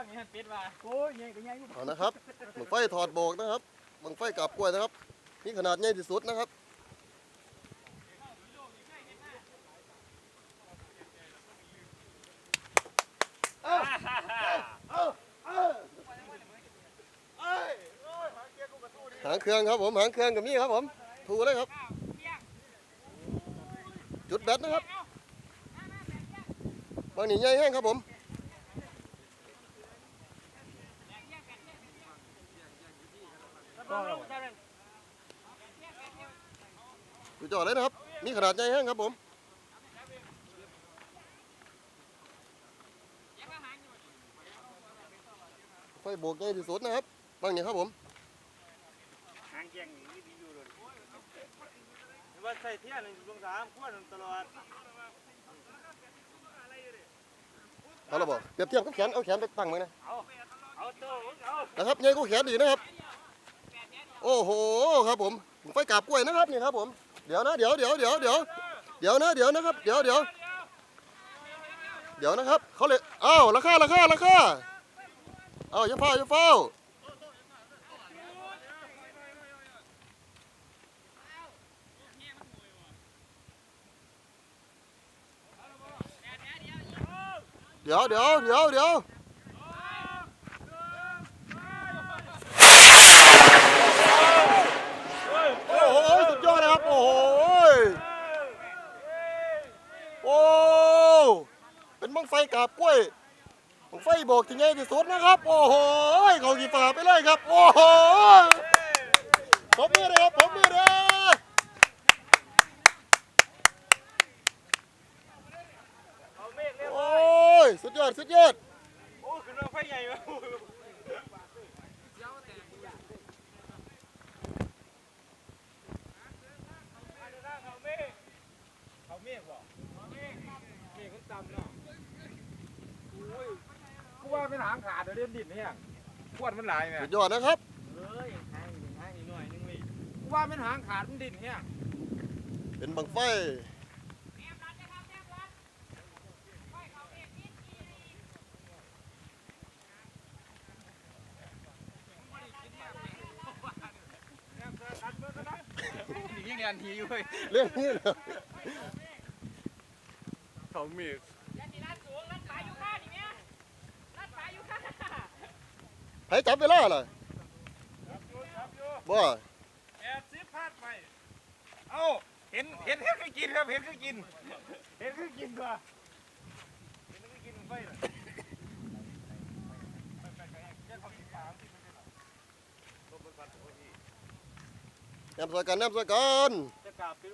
างนี้ปิดว่าโอ้ยใหญ่ก็ใหญ่อยู่เอานะครับบังไฟถอดโบกนะครับบังไฟกาบกล้วยนะครับนี่ขนาดใหญ่ที่สุดนะครับหางเครื่องครับผมหางเครื่องกับมี่ครับผมถูเลยครับ จุดแบตนะครับบางนี่ใหญ่แห้งครับผม ดูจอดเลยนะครับ มีขนาดใหญ่แห้งครับผมไฟโบกใหญ่ที่สุดนะครับบางนี่ครับผมหางเกียงนี่ดีอยู่เลยว่าใส่เทียนหนึ่งสองสามขวดตลอดเอาละบอกเปรียบเทียบกับแขนเอาแขนไปตั้งไว้นะเอาเอาตัวเอานะครับใหญ่ก็แขนดีนะครับโอ้โหครับผมไฟกาบกล้วยนะครับนี่ครับผมเดี๋ยวนะเดี๋ยวเดี๋ยวเดี๋ยวเดี๋ยวเดี๋ยวนะเดี๋ยวนะครับเดี๋ยวเดี๋ยวเดี๋ยวนะครับเขาเลยอ้าวราคาราคาราคาอ้าวอย่าเฝ้าอย่าเฝ้าเดี๋ยวเดี๋ยวเดี๋ยวเดี๋ยวโอ้โหสุดยอดนะครับโอ้โหโอ้ เป็นบังไฟกาบกล้วยบังไฟโบกที่ใหญ่ที่สุดนะครับ โอ้โหเขากี่ฝาไปเลยครับ โอ้โหผมมือเลยครับผมมือเลยเอาเมฆเร็วโอ้ย สุดยอด สุดยอด โอ้ ขึ้นมาไฟใหญ่มาเขาเมฆเขาเมฆบอกเมฆมันต่ำเนาะ กู ว่าเป็นหางขาดเดี๋ยวเด่นดินเนี่ยขวดมันหลายแม่สุดยอดนะครับเฮ้ยหางอีกหางอีกหน่อยนึงเลยกูว่าเป็นหางขาดมันดินเนี่ยเป็นบังไฟยิ่งเรียนทีอยู่เว้ยเรื่องนี้เลยเขามี ให้จับเวลาเลยบ่แอดซิปพลาดไปเอ้าเห็นเห็นเห็นคือกินครับเห็นคือกิน เห็นคือกินกว่าเห็นคือกินไฟเลยแนมสวยกันแนมสวยกันจะกลับไป